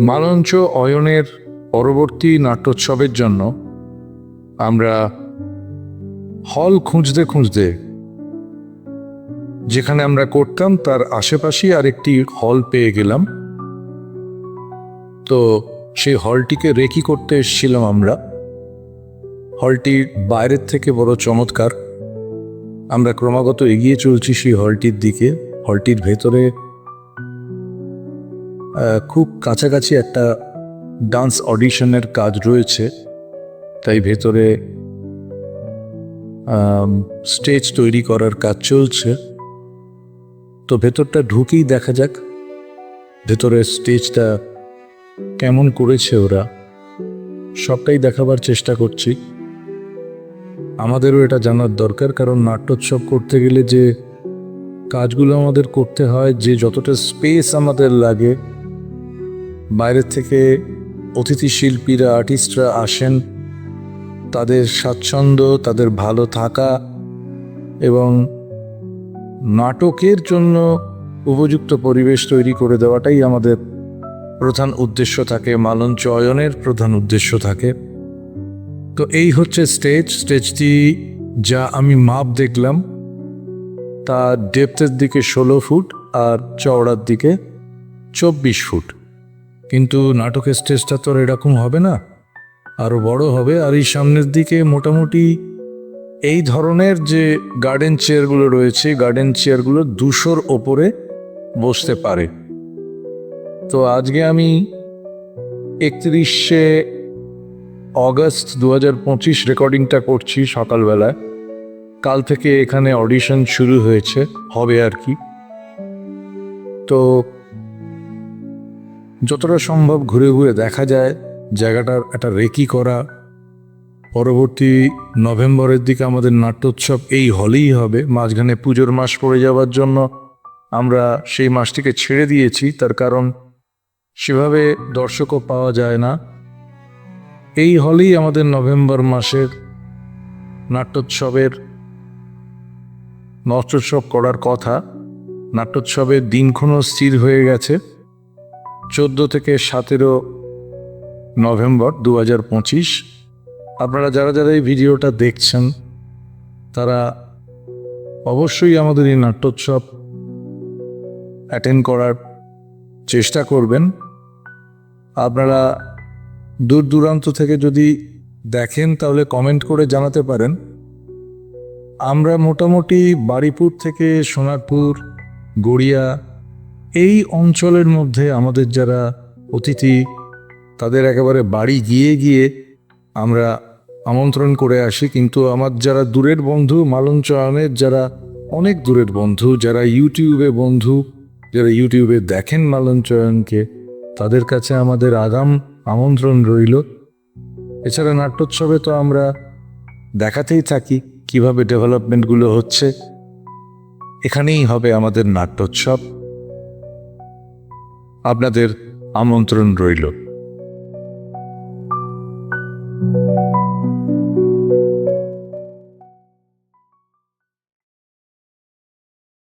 মালঞ্চ অয়নের পরবর্তী নাট্যোৎসবের জন্য আমরা হল খুঁজতে খুঁজতে যেখানে আমরা করতাম, তার আশেপাশেই আরেকটি হল পেয়ে গেলাম। তো সেই হলটিকে রেকি করতে এসেছিলাম আমরা। হলটি বাইরের থেকে বড় চমৎকার। আমরা ক্রমাগত এগিয়ে চলছি সেই হলটির দিকে। হলটির ভেতরে খুব কাছাকাছি একটা ডান্স অডিশনের কাজ রয়েছে। তাই ভেতরে স্টেজ তৈরি করার কাজ চলছে। তো ভেতরটা ঢুকেই দেখা যাক ভেতরে স্টেজটা কেমন করেছে ওরা। সবটাই দেখাবার চেষ্টা করছি। আমাদেরও এটা জানার দরকার, কারণ নাট্যোৎসব করতে গেলে যে কাজগুলো আমাদের করতে হয়, যে যতটা স্পেস আমাদের লাগে বাইরের থেকে অতিথি শিল্পীরা আর্টিস্টরা আসেন। তাদের স্বাচ্ছন্দ্য, তাদের ভালো থাকা এবং নাটকের জন্য উপযুক্ত পরিবেশ তৈরি করে দেওয়াটাই আমাদের প্রধান উদ্দেশ্য থাকে মালন চয়নের প্রধান উদ্দেশ্য থাকে। তো এই হচ্ছে স্টেজ। স্টেজটি যা আমি মাপ দেখলাম। তা ডেপথের দিকে ষোলো ফুট আর চওড়ার দিকে চব্বিশ ফুট। কিন্তু নাটকের স্টেজটা তো আর এরকম হবে না। আরও বড় হবে আর এই সামনের দিকে মোটামুটি এই ধরনের যে গার্ডেন চেয়ারগুলো রয়েছে, গার্ডেন চেয়ারগুলো দুশোর ওপরে বসতে পারে। তো আজকে আমি একত্রিশে অগস্ট দু হাজার পঁচিশ রেকর্ডিংটা করছি সকালবেলায়। কাল থেকে এখানে অডিশন শুরু হয়েছে, হবে আর কি। তো যতটা সম্ভব ঘুরে ঘুরে দেখা যায় জায়গাটার একটা রেকি করা। পরবর্তী নভেম্বরের দিকে আমাদের নাট্যোৎসব এই হলেই হবে। মাঝখানে পুজোর মাস পড়ে যাওয়ার জন্য আমরা সেই মাসটিকে ছেড়ে দিয়েছি। তার কারণ সেভাবে দর্শকও পাওয়া যায় না। এই হলেই আমাদের নভেম্বর মাসের নাট্যোৎসবের নাট্যোৎসব করার কথা। নাট্যোৎসবের দিনক্ষণও স্থির হয়ে গেছে। চোদ্দ থেকে সতেরো নভেম্বর দু হাজার পঁচিশ। আপনারা যারা যারা এই ভিডিওটা দেখছেন, তারা অবশ্যই আমাদের এই নাট্যোৎসব অ্যাটেন্ড করার চেষ্টা করবেন। আপনারা দূর দূরান্ত থেকে যদি দেখেন, তাহলে কমেন্ট করে জানাতে পারেন। আমরা মোটামুটি বাড়িপুর থেকে সোনারপুর, গড়িয়া এই অঞ্চলের মধ্যে আমাদের যারা অতিথি, তাদের একেবারে বাড়ি গিয়ে গিয়ে আমরা আমন্ত্রণ করে আসি। কিন্তু আমার যারা দূরের বন্ধু মালন চয়নের যারা অনেক দূরের বন্ধু, যারা ইউটিউবে বন্ধু, যারা ইউটিউবে দেখেন মালন চয়নকে তাদের কাছে আমাদের আগাম আমন্ত্রণ রইল। এছাড়া নাট্যোৎসবে তো আমরা দেখাতেই থাকি কীভাবে ডেভেলপমেন্টগুলো হচ্ছে। এখানেই হবে আমাদের নাট্যোৎসব। আপনাদের আমন্ত্রণ রইল।